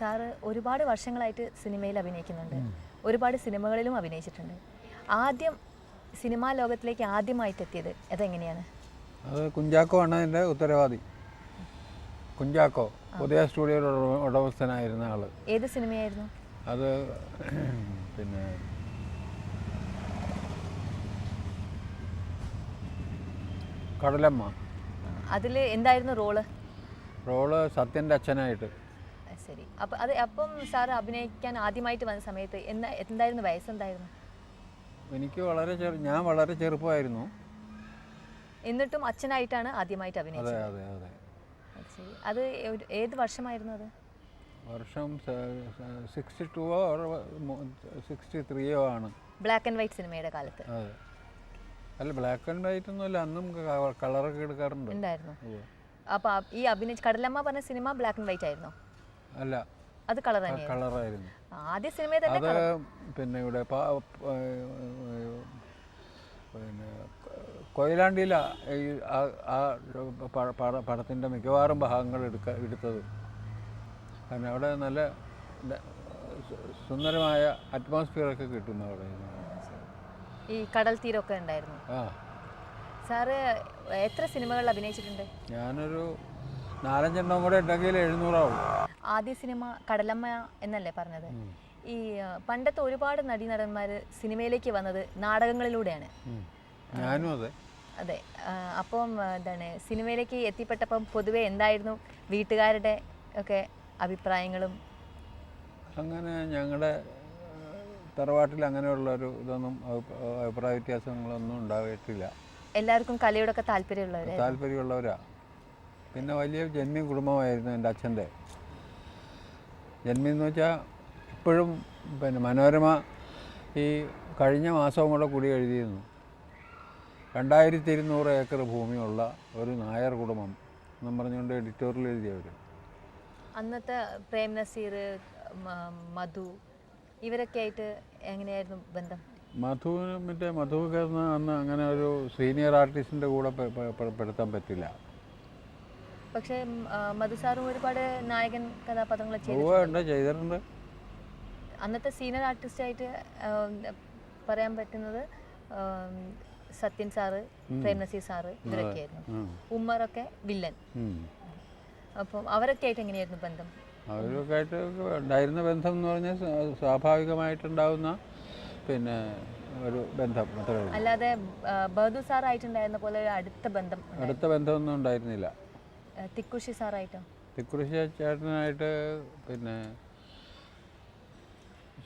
Sir ഒരുപാട് വർഷങ്ങളായിട്ട് സിനിമയിൽ അഭിനയിക്കുന്നുണ്ട്. ഒരുപാട് സിനിമകളിലും അഭിനയിച്ചിട്ടുണ്ട്. ആദ്യം സിനിമാ ലോകത്തിലേക്ക് ആദ്യമായിട്ട് എത്തിയത് അതെങ്ങനെയാണ്? അത് കുഞ്ചാക്കോ ആണ് എന്റെ ഉത്തരവാദി. കുഞ്ചാക്കോ ഉദയ സ്റ്റുഡിയോയുടെ ഉടമസ്ഥനായിരുന്ന ആൾ. ഏത് സിനിമയായിരുന്നു? അത് പിന്നെ കടലമ്മ. അതിൽ എന്തായിരുന്നു റോൾ? റോൾ സത്യന്റെ അച്ഛനായിട്ട്. ശരി. അപ്പം അത് അപ്പം സാർ അഭിനയിക്കാൻ ആദ്യമായിട്ട് വന്ന സമയത്ത് എന്താ എന്തായിരുന്നു വയസ്സെന്തായിരുന്നു എനിക്ക് വളരെ ചെറു ഞാൻ വളരെ ചെറുപ്പമായിരുന്നു. എന്നിട്ടും അച്ഛനായിട്ടാണ് ആദ്യമായിട്ട് അഭിനയിച്ചത്. അതെ അതെ അത്. ശരി. അത് ഒരു- ഏത് വർഷമായിരുന്നു അത്? വർഷം സിക്സ്റ്റി ഓർ സിക്സ്റ്റി ത്രീയോ ആണ്. ബ്ലാക്ക് ആൻഡ് വൈറ്റ് സിനിമയുടെ കാലത്ത്. അതെ. അല്ല ബ്ലാക്ക് ആൻഡ് വൈറ്റ് ഒന്നുമല്ല അന്നും കളറൊക്കെ എടുക്കാറുണ്ട്. ഉണ്ടായിരുന്നു. ഉവ്വ്. അപ്പോൾ ഈ അഭിനയിച്ച കടലമ്മ പറഞ്ഞ സിനിമ ബ്ലാക്ക് ആൻഡ് വൈറ്റ് ആയിരുന്നോ? അല്ല. അത് കളർ കളറായിരുന്നു. ആദ്യ സിനിമയിൽ തന്നെ അത് പിന്നെ ഇവിടെ പ- പിന്നെ കൊയിലാണ്ടിയില ഈ ആ- ആ പ- പട- പടത്തിന്റെ മിക്കവാറും ഭാഗങ്ങൾ എടുക്ക എടുത്തത്. കാരണം അവിടെ നല്ല ന- സു- സുന്ദരമായ അറ്റ്മോസ്ഫിയറൊക്കെ കിട്ടുന്നു അവിടെ ഈ കടൽ തീരമൊക്കെ ഉണ്ടായിരുന്നു. ആ. സാറ് എത്ര സിനിമകളിൽ അഭിനയിച്ചിട്ടുണ്ട്? ഞാനൊരു നാലഞ്ചെണ്ണം കൂടെ ഉണ്ടെങ്കിൽ എഴുന്നൂറാവും. ആദ്യ സിനിമ കടലമ്മ എന്നല്ലേ പറഞ്ഞത്? ഈ പണ്ടത്തെ ഒരുപാട് നടീനടന്മാർ സിനിമയിലേക്ക് വന്നത് നാടകങ്ങളിലൂടെയാണ്. ഞാനും അതെ. അതെ. അപ്പം എന്താണ് സിനിമയിലേക്ക് എത്തിപ്പെട്ടപ്പം പൊതുവെ എന്തായിരുന്നു വീട്ടുകാരുടെ ഒക്കെ അഭിപ്രായങ്ങളും? അങ്ങനെ ഞങ്ങളുടെ തറവാട്ടിൽ അങ്ങനെയുള്ള ഒരു ഇതൊന്നും അഭി- അഭിപ്രായ വ്യത്യാസങ്ങളൊന്നും ഉണ്ടായിട്ടില്ല. എല്ലാവർക്കും കലയോടൊക്കെ താല്പര്യമുള്ളവരാ താല്പര്യമുള്ളവരാ. പിന്നെ വലിയ ജന്മി കുടുംബമായിരുന്നു എന്റെ അച്ഛന്റെ. ജന്മി എന്ന് വെച്ചാൽ ഇപ്പോഴും പിന്നെ മനോരമ ഈ കഴിഞ്ഞ മാസവും കൂടെ കൂടി എഴുതിയിരുന്നു. രണ്ടായിരത്തി ഇരുന്നൂറ് ഏക്കർ ഭൂമിയുള്ള ഒരു നായർ കുടുംബം എന്ന് പറഞ്ഞുകൊണ്ട് എഡിറ്റോറിയൽ എഴുതിയവർ അന്നത്തെ പ്രേം നസീർ മധു ഇവരൊക്കെ ആയിട്ട് എങ്ങനെയായിരുന്നു ബന്ധം? മധു മറ്റേ മധു കയറുന്ന അന്ന് അങ്ങനെ ഒരു സീനിയർ ആർട്ടിസ്റ്റിന്റെ കൂടെ പെടുത്താൻ പറ്റില്ല. പക്ഷേ ഉം, ആ, മധു സാറും ഒരുപാട് നായകൻ കഥാപാത്രങ്ങൾ ചെയ്തിട്ടുണ്ട്. അന്നത്തെ സീനിയർ ആർട്ടിസ്റ്റ് ആയിട്ട് പറയാൻ പറ്റുന്നത് സത്യൻ സാറ് പ്രേംനസീർ സാറ് ഇവരൊക്കെയായിരുന്നു. ഉമ്മറൊക്കെ വില്ലൻ. അപ്പം അവരൊക്കെ ആയിട്ട് എങ്ങനെയായിരുന്നു ബന്ധം? അവരൊക്കെ ആയിട്ട് ഉണ്ടായിരുന്ന ബന്ധം എന്ന് പറഞ്ഞാൽ സ്വാ- സ്വാഭാവികമായിട്ടുണ്ടാവുന്ന പിന്നെ ഒരു ബന്ധം അല്ലാതെ ബഹദൂർ സാറായിട്ടുണ്ടായിരുന്ന പോലെ അടുത്ത ബന്ധം അടുത്ത ബന്ധമൊന്നും ഉണ്ടായിരുന്നില്ല. തിക്കുഷി സാറായിട്ടോ? തിക്കുറിശി ചേട്ടനായിട്ട് പിന്നെ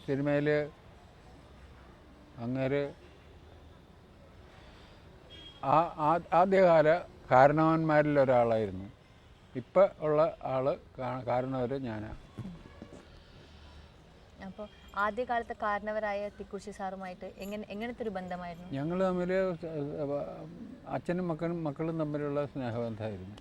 സിനിമയിൽ അങ്ങേര് ആ ആദ്യകാല കാരണവന്മാരിൽ ഒരാളായിരുന്നു ഇപ്പം ഉള്ള ആൾ കാരണവർ ഞാനാണ് അപ്പോൾ ആദ്യകാലത്തെ കാരണവരായ തിക്കുഷി സാറുമായിട്ട് എങ്ങനെ എങ്ങനത്തെ ഒരു ബന്ധമായിരുന്നു? ഞങ്ങൾ തമ്മിൽ അച്ഛനും മക്കളും മക്കളും തമ്മിലുള്ള സ്നേഹബന്ധമായിരുന്നു.